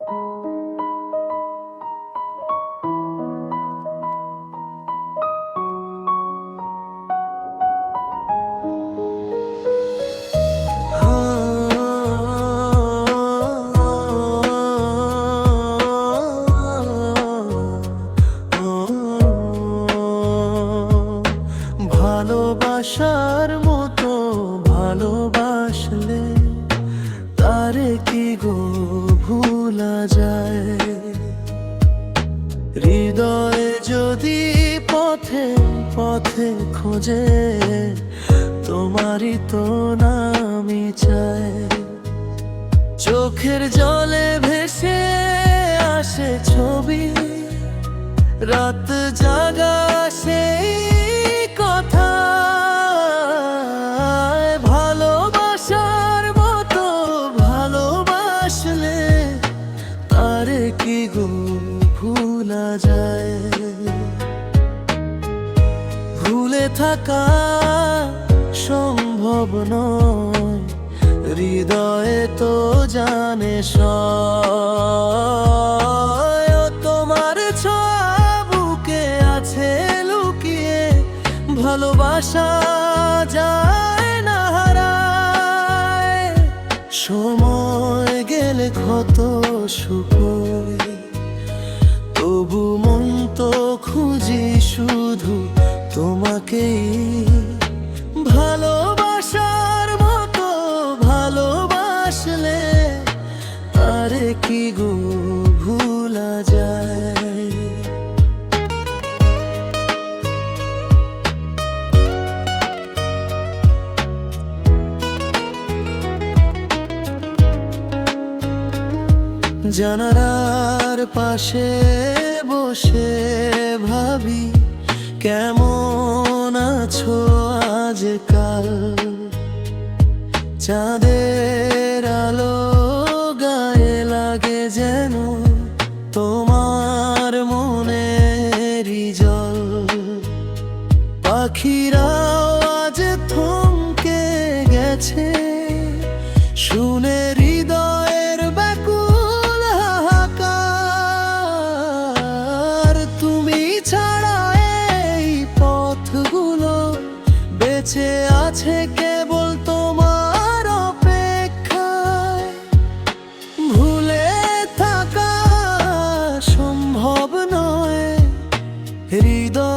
ভালোবাসার যদি পথে পথে খোঁজে, তোমারই তো নামি চায়। চোখের জলে ভেসে আসে ছবি, রাত জাগা সেই কথা। ভালোবাসার মতো ভালোবাসলে কি গো ভুলা যায়? থাকা সম্ভব নয়। হৃদয়ে তো জানে তোমার বুকে আছে লুকিয়ে, ভালোবাসা যায় না হারায়। সময় গেলে ক্ষত শুকোয় তবু মন তো খুঁজি কি গো ভুলা যায়? জানালার পাশে বসে ভাবি কেমন আছো আজকাল? চাঁদের গেছে। শুনে হৃদয়ের ব্যাকুল হাহাকার। তুমি ছাড়া এই পথগুলো বেঁচে আছে কেবল তোমার অপেক্ষায়। ভুলে থাকা সম্ভব নয়। হৃদয়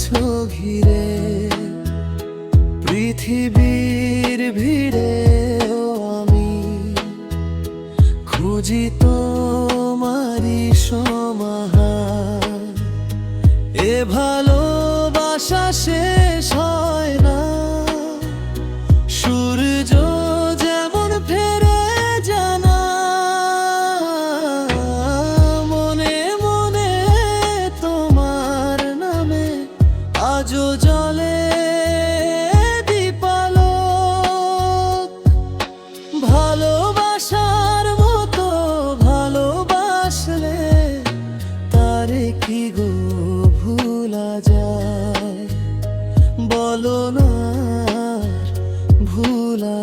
থেকেছো ঘিরে পৃথিবীর ভিড়ে আমি খুঁজি তোমারি সমাহার। এ ভালোবাসা শেষ হয় আলো দীপালো ভালোবাসার মতো ভালোবাসলে তার কি ভুলা যায়? বলো না ভুলা